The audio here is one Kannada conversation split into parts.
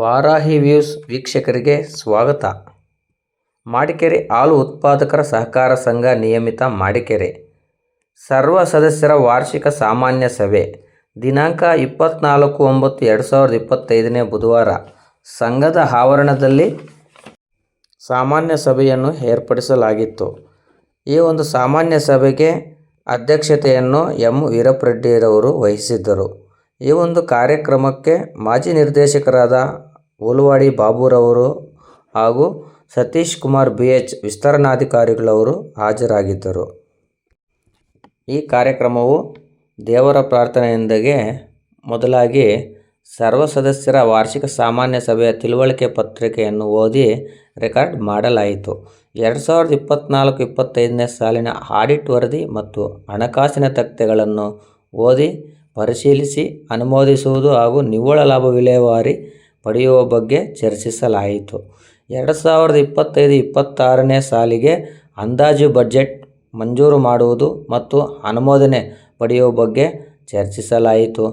ವಾರಾಹಿ ವ್ಯೂಸ್ ವೀಕ್ಷಕರಿಗೆ ಸ್ವಾಗತ. ಮಾಡಿಕೆರೆ ಹಾಲು ಉತ್ಪಾದಕರ ಸಹಕಾರ ಸಂಘ ನಿಯಮಿತ ಮಾಡಿಕೆರೆ. ಸರ್ವ ಸದಸ್ಯರ ವಾರ್ಷಿಕ ಸಾಮಾನ್ಯ ಸಭೆ. ದಿನಾಂಕ ಇಪ್ಪತ್ನಾಲ್ಕು ಒಂಬತ್ತು ಎರಡು ಸಾವಿರದ ಇಪ್ಪತ್ತೈದನೇ ಬುಧವಾರ. ಸಂಘದ ಆವರಣದಲ್ಲಿ ಸಾಮಾನ್ಯ ಸಭೆಯನ್ನು ಏರ್ಪಡಿಸಲಾಗಿತ್ತು. ಈ ಒಂದು ಸಾಮಾನ್ಯ ಸಭೆಗೆ ಅಧ್ಯಕ್ಷತೆಯನ್ನು ಎಂ. ವೀರಪ್ಪರೆಡ್ಡಿರವರು ವಹಿಸಿದ್ದರು. ಈ ಒಂದು ಕಾರ್ಯಕ್ರಮಕ್ಕೆ ಮಾಜಿ ನಿರ್ದೇಶಕರಾದ ಉಲ್ವಾಡಿ ಬಾಬುರವರು ಹಾಗೂ ಸತೀಶ್ ಕುಮಾರ್ ಬಿ ಎಚ್ ವಿಸ್ತರಣಾಧಿಕಾರಿಗಳವರು ಹಾಜರಾಗಿದ್ದರು. ಈ ಕಾರ್ಯಕ್ರಮವು ದೇವರ ಪ್ರಾರ್ಥನೆಯೊಂದಿಗೆ ಮೊದಲಾಗಿ ಸರ್ವ ಸದಸ್ಯರ ವಾರ್ಷಿಕ ಸಾಮಾನ್ಯ ಸಭೆಯ ತಿಳುವಳಿಕೆ ಪತ್ರಿಕೆಯನ್ನು ಓದಿ ರೆಕಾರ್ಡ್ ಮಾಡಲಾಯಿತು. ಎರಡು ಸಾವಿರದ ಇಪ್ಪತ್ತ್ನಾಲ್ಕು ಇಪ್ಪತ್ತೈದನೇ ಸಾಲಿನ ಆಡಿಟ್ ವರದಿ ಮತ್ತು ಹಣಕಾಸಿನ ತಕ್ತೆಗಳನ್ನು ಓದಿ ಪರಿಶೀಲಿಸಿ ಅನುಮೋದಿಸುವುದು ಹಾಗೂ ನಿವ್ವಳ ಲಾಭ ವಿಲೇವಾರಿ ಪಡೆಯುವ ಬಗ್ಗೆ ಚರ್ಚಿಸಲಾಯಿತು. ಎರಡು ಸಾವಿರದ ಇಪ್ಪತ್ತೈದು ಇಪ್ಪತ್ತಾರನೇ ಸಾಲಿಗೆ ಅಂದಾಜು ಬಜೆಟ್ ಮಂಜೂರು ಮಾಡುವುದು ಮತ್ತು ಅನುಮೋದನೆ ಪಡೆಯುವ ಬಗ್ಗೆ ಚರ್ಚಿಸಲಾಯಿತು.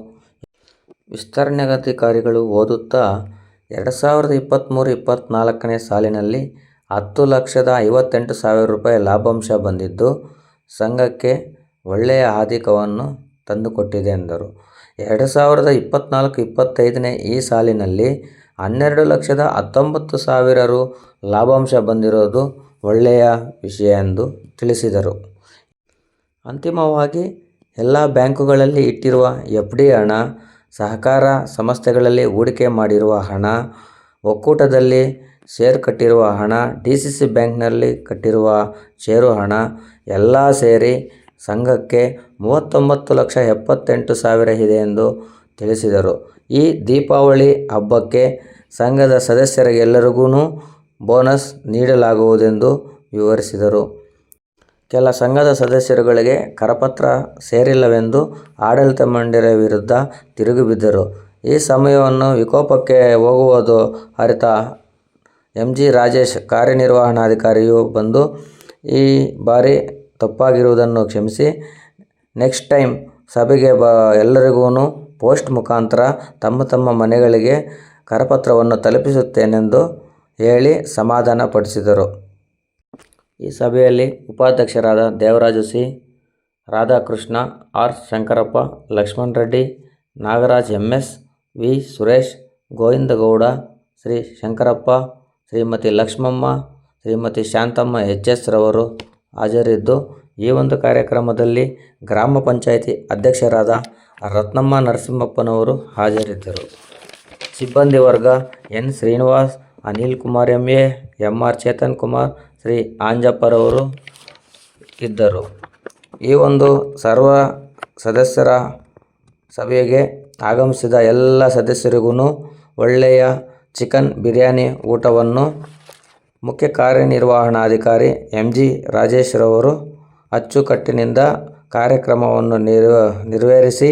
ವಿಸ್ತರಣಾಧಿಕಾರಿಗಳು ಓದುತ್ತಾ, ಎರಡು ಸಾವಿರದ ಇಪ್ಪತ್ತ್ಮೂರು ಇಪ್ಪತ್ತ್ನಾಲ್ಕನೇ ಸಾಲಿನಲ್ಲಿ ಹತ್ತು ಲಕ್ಷದ ಐವತ್ತೆಂಟು ಸಾವಿರ ರೂಪಾಯಿ ಲಾಭಾಂಶ ಬಂದಿದ್ದು, ಸಂಘಕ್ಕೆ ಒಳ್ಳೆಯ ಆಧಿಕವನ್ನು ತಂದುಕೊಟ್ಟಿದೆ ಎಂದರು. ಎರಡು ಸಾವಿರದ ಇಪ್ಪತ್ತ್ನಾಲ್ಕು ಇಪ್ಪತ್ತೈದನೇ ಈ ಸಾಲಿನಲ್ಲಿ ಹನ್ನೆರಡು ಲಕ್ಷದ ಹತ್ತೊಂಬತ್ತು ಸಾವಿರ ರು ಲಾಭಾಂಶ ಬಂದಿರೋದು ಒಳ್ಳೆಯ ವಿಷಯ ಎಂದು ತಿಳಿಸಿದರು. ಅಂತಿಮವಾಗಿ ಎಲ್ಲ ಬ್ಯಾಂಕುಗಳಲ್ಲಿ ಇಟ್ಟಿರುವ ಎಫ್ ಡಿ ಹಣ, ಸಹಕಾರ ಸಂಸ್ಥೆಗಳಲ್ಲಿ ಹೂಡಿಕೆ ಮಾಡಿರುವ ಹಣ, ಒಕ್ಕೂಟದಲ್ಲಿ ಶೇರ್ ಕಟ್ಟಿರುವ ಹಣ, ಡಿ ಸಿ ಸಿ ಬ್ಯಾಂಕ್ನಲ್ಲಿ ಕಟ್ಟಿರುವ ಷೇರು ಹಣ, ಎಲ್ಲ ಸೇರಿ ಸಂಘಕ್ಕೆ ಮೂವತ್ತೊಂಬತ್ತು ಲಕ್ಷ ಎಪ್ಪತ್ತೆಂಟು ಸಾವಿರ ಇದೆ ಎಂದು ತಿಳಿಸಿದರು. ಈ ದೀಪಾವಳಿ ಹಬ್ಬಕ್ಕೆ ಸಂಘದ ಸದಸ್ಯರಿಗೆಲ್ಲರಿಗೂ ಬೋನಸ್ ನೀಡಲಾಗುವುದೆಂದು ವಿವರಿಸಿದರು. ಕೆಲ ಸಂಘದ ಸದಸ್ಯರುಗಳಿಗೆ ಕರಪತ್ರ ಸೇರಿಲ್ಲವೆಂದು ಆಡಳಿತ ಮಂಡಳಿಯ ವಿರುದ್ಧ ತಿರುಗಿಬಿದ್ದರು ಈ ಸಮಯವನ್ನು ವಿಕೋಪಕ್ಕೆ ಹೋಗುವುದು ಅರಿತ ಎಂ ಜಿ ರಾಜೇಶ್, ಕಾರ್ಯನಿರ್ವಹಣಾಧಿಕಾರಿಯು ಬಂದು ಈ ಬಾರಿ ತಪ್ಪಾಗಿರುವುದನ್ನು ಕ್ಷಮಿಸಿ. ನೆಕ್ಸ್ಟ್ ಟೈಮ್ ಸಭೆಗೆ ಬ ಎಲ್ಲರಿಗೂ ಪೋಸ್ಟ್ ಮುಖಾಂತರ ತಮ್ಮ ತಮ್ಮ ಮನೆಗಳಿಗೆ ಕರಪತ್ರವನ್ನು ತಲುಪಿಸುತ್ತೇನೆಂದು ಹೇಳಿ ಸಮಾಧಾನಪಡಿಸಿದರು ಈ ಸಭೆಯಲ್ಲಿ ಉಪಾಧ್ಯಕ್ಷರಾದ Devaraju C, Radhakrishna, R Shankarappa, Lakshman Reddy, Nagaraj M S V Suresh Govindagowda Shri Shankarappa, Shrimati Lakshmamma, Shrimati Shantamma, H S ರವರು ಹಾಜರಿದ್ದು. ಈ ಒಂದು ಕಾರ್ಯಕ್ರಮದಲ್ಲಿ ಗ್ರಾಮ ಪಂಚಾಯಿತಿ ಅಧ್ಯಕ್ಷರಾದ ರತ್ನಮ್ಮ ನರಸಿಂಹಪ್ಪನವರು ಹಾಜರಿದ್ದರು. ಸಿಬ್ಬಂದಿ ವರ್ಗ N Srinivas, Anil Kumar M A, M R Chetan Kumar, Shri ಆಂಜಪ್ಪರವರು ಇದ್ದರು. ಈ ಒಂದು ಸರ್ವ ಸದಸ್ಯರ ಸಭೆಗೆ ಆಗಮಿಸಿದ ಎಲ್ಲ ಸದಸ್ಯರಿಗೂ ಒಳ್ಳೆಯ ಚಿಕನ್ ಬಿರಿಯಾನಿ ಊಟವನ್ನು ಮುಖ್ಯ ಕಾರ್ಯನಿರ್ವಹಣಾಧಿಕಾರಿ ಎಂ ಜಿ ರಾಜೇಶ್ರವರು ಅಚ್ಚುಕಟ್ಟಿನಿಂದ ಕಾರ್ಯಕ್ರಮವನ್ನು ನಿರ್ವ ನೆರವೇರಿಸಿ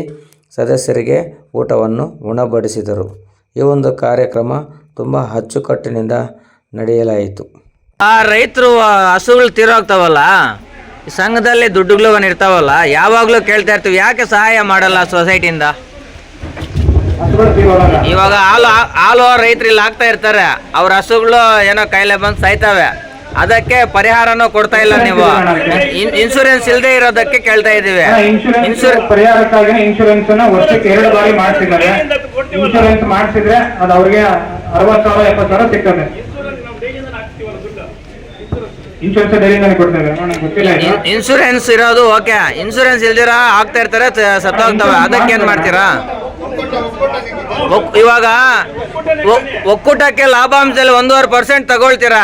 ಸದಸ್ಯರಿಗೆ ಊಟವನ್ನು ಉಣಬಡಿಸಿದರು. ಈ ಒಂದು ಕಾರ್ಯಕ್ರಮ ತುಂಬ ಅಚ್ಚುಕಟ್ಟಿನಿಂದ ನಡೆಯಲಾಯಿತು. ಆ ರೈತರು ಹಸುಗಳು ತೀರೋಗ್ತಾವಲ್ಲ? ಸಂಘದಲ್ಲಿ ದುಡ್ಡುಗಳು ಇರ್ತಾವಲ್ಲ ಯಾವಾಗಲೂ ಕೇಳ್ತಾ ಇರ್ತೀವಿ, ಯಾಕೆ ಸಹಾಯ ಮಾಡಲ್ಲ ಸೊಸೈಟಿಯಿಂದ? ಇವಾಗ ಹಾಲು ಹಾಲು ರೈತರು ಇಲ್ಲಿ ಆಗ್ತಾ ಇರ್ತಾರೆ. ಅವ್ರ ಹಸುಗಳು ಏನೋ ಕಾಯಿಲೆ ಬಂದು ಸಾಯ್ತವೆ. ಅದಕ್ಕೆ ಪರಿಹಾರನೂ ಕೊಡ್ತಾ ಇಲ್ಲ ನೀವು. ಇನ್- ಇನ್ಶೂರೆನ್ಸ್ ಇಲ್ಲದೆ ಇರೋದಕ್ಕೆ ಕೇಳ್ತಾ ಇದೀವಿ ಇನ್ಶೂರೆನ್ಸ್ ಪರಿಹಾರಕ್ಕಾಗಿ ಇನ್ಶೂರೆನ್ಸ್ ವರ್ಷಕ್ಕೆ ಎರಡು ಬಾರಿ ಮಾಡಿಸಿದ್ದಾರೆ. ಇನ್ಶೂರೆನ್ಸ್ ಮಾಡಿಸಿದ್ರೆ ಅದು ಅವ್ರಿಗೆ ಅರವತ್ತು ಸಾವಿರ ಎಪ್ಪತ್ತು ಸಾವಿರ ಸಿಗ್ತದೆ. ಇನ್ಶೂರೆನ್ಸ್ ಇರೋದು ಓಕೆ ಇನ್ಶೂರೆನ್ಸ್ ಇಲ್ದಿರ ಆಗ್ತಾ ಇರ್ತಾರೆ ಸತ್ತೋಗ್ತವೆ. ಅದಕ್ಕೆ ಏನ್ ಮಾಡ್ತೀರಾ? ಇವಾಗ ಒಕ್- ಒಕ್ಕೂಟಕ್ಕೆ ಲಾಭಾಂಶದಲ್ಲಿ ಒಂದೂವರೆ ಪರ್ಸೆಂಟ್ ತಗೊಳ್ತೀರಾ?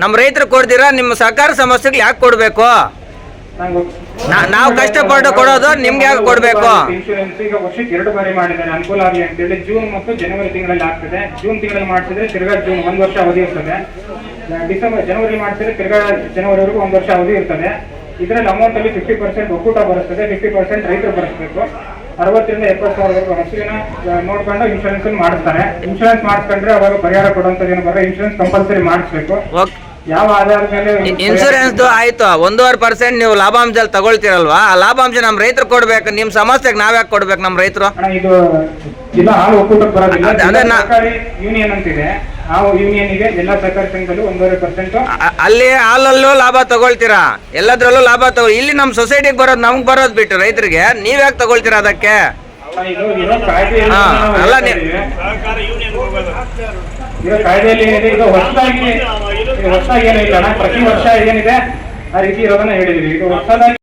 ನಮ್ಮ ರೈತರು ಕೊಡ್ತೀರಾ ನಿಮ್ಮ ಸಹಕಾರ ಸಮಸ್ಯೆಗೆ ಯಾಕೆ ಕೊಡಬೇಕು? ನಾವು ಕಷ್ಟಪಟ್ಟು ಕೊಡೋದು ನಿಮ್ಗೆ ಯಾಕೆ ಕೊಡಬೇಕು? ಇನ್ಶೂರೆನ್ಸ್ ಈಗ ವರ್ಷಕ್ಕೆ ಎರಡು ಬಾರಿ ಮಾಡಿದ್ದಾರೆ, ಅನುಕೂಲ ಆಗಲಿ ಅಂತೇಳಿ ಜೂನ್ ಮತ್ತು ಜನವರಿ ತಿಂಗಳಲ್ಲಿ ಆಗ್ತದೆ. ಜೂನ್ ತಿಂಗಳಲ್ಲಿ ಮಾಡಿಸಿದ್ರೆ ತಿರ್ಗಾ ಜೂನ್ ಒಂದು ವರ್ಷ ಅವಧಿ ಇರ್ತದೆ. ಡಿಸೆಂಬರ್ ಜನವರಿ ಮಾಡಿಸಿದ್ರೆ ತಿರ್ಗಾ ಜನವರಿವರೆಗೂ ಒಂದು ವರ್ಷ ಅವಧಿ ಇರ್ತದೆ. ಇದರಲ್ಲಿ ಅಮೌಂಟ್ ಅಲ್ಲಿ ಫಿಫ್ಟಿ ಪರ್ಸೆಂಟ್ ಒಕ್ಕೂಟ ಬರುತ್ತದೆ ಫಿಫ್ಟಿ ಪರ್ಸೆಂಟ್ ರೈತರು ಬರೆಸಬೇಕು. ಅರವತ್ತರಿಂದ ಎಪ್ಪತ್ತು ಸಾವಿರವರೆಗೂ ಹಸುವಿನ ನೋಡ್ಕೊಂಡು ಇನ್ಶೂರೆನ್ಸ್ ಮಾಡಿಸ್ತಾರೆ. ಇನ್ಶೂರೆನ್ಸ್ ಮಾಡಿಸ್ಕೊಂಡ್ರೆ ಅವಾಗ ಪರಿಹಾರ ಕೊಡುವಂಥದ್ದು ಏನು ಬರೋ ಇನ್ಶೂರೆನ್ಸ್ ಕಂಪಲ್ಸರಿ ಮಾಡಿಸ್ಬೇಕು. ಯಾವ ಆಧಾರದ ಮೇಲೆ ಇನ್ಶೂರೆನ್ಸ್ ಆಯ್ತು. ಒಂದೂವರೆ ಪರ್ಸೆಂಟ್ ನೀವು ಲಾಭಾಂಶದಲ್ಲಿ ತಗೊಳ್ತೀರಲ್ವಾ? ಆ ಲಾಭಾಂಶ ನಮ್ಮ ರೈತರು ಕೊಡ್ಬೇಕು. ನಿಮ್ಮ ಸಮಸ್ಯೆಗೆ ನಾವ್ಯಾಕೆ ಕೊಡ್ಬೇಕು ನಮ್ಮ ರೈತರು? ಇದು ಇಲ್ಲ ಹಾಲು ಒಕ್ಕೂಟಕ್ಕೆ ಬರೋದಿಲ್ಲ. ಯೂನಿಯನ್ ಅಂತಿದೆ. ಆ ಯೂನಿಯನ್ಗೆ ಎಲ್ಲ ಸಹಕಾರಿ ಸಂಘದಲ್ಲೂ ಒಂದೂವರೆ ಪರ್ಸೆಂಟ್ ಅ- ಅಲ್ಲಿ ಹಾಲಲ್ಲೂ ಲಾಭ ತಗೊಳ್ತೀರಾ? ಎಲ್ಲದ್ರಲ್ಲೂ ಲಾಭ ತಗೋ ಇಲ್ಲಿ ನಮ್ಮ ಸೊಸೈಟಿಗೆ ಬರೋದು ನಮ್ಗೆ ಬರೋದು ಬಿಟ್ಟು ರೈತರಿಗೆ ನೀವ್ ಯಾಕೆ ತಗೊಳ್ತೀರಾ ಅದಕ್ಕೆ? ಅಲ್ಲ ಕಾಯ್ದೆಯಲ್ಲಿ ಏನಿದೆ ಇದು ಹೊಸದಾಗಿ ಹೊಸದಾಗಿ ಏನಿಲ್ಲ ಪ್ರತಿ ವರ್ಷ ಏನಿದೆ ಆ ರೀತಿ ಇರೋದನ್ನ ಹೇಳಿದೀವಿ ಇದು ಹೊಸದಾಗಿ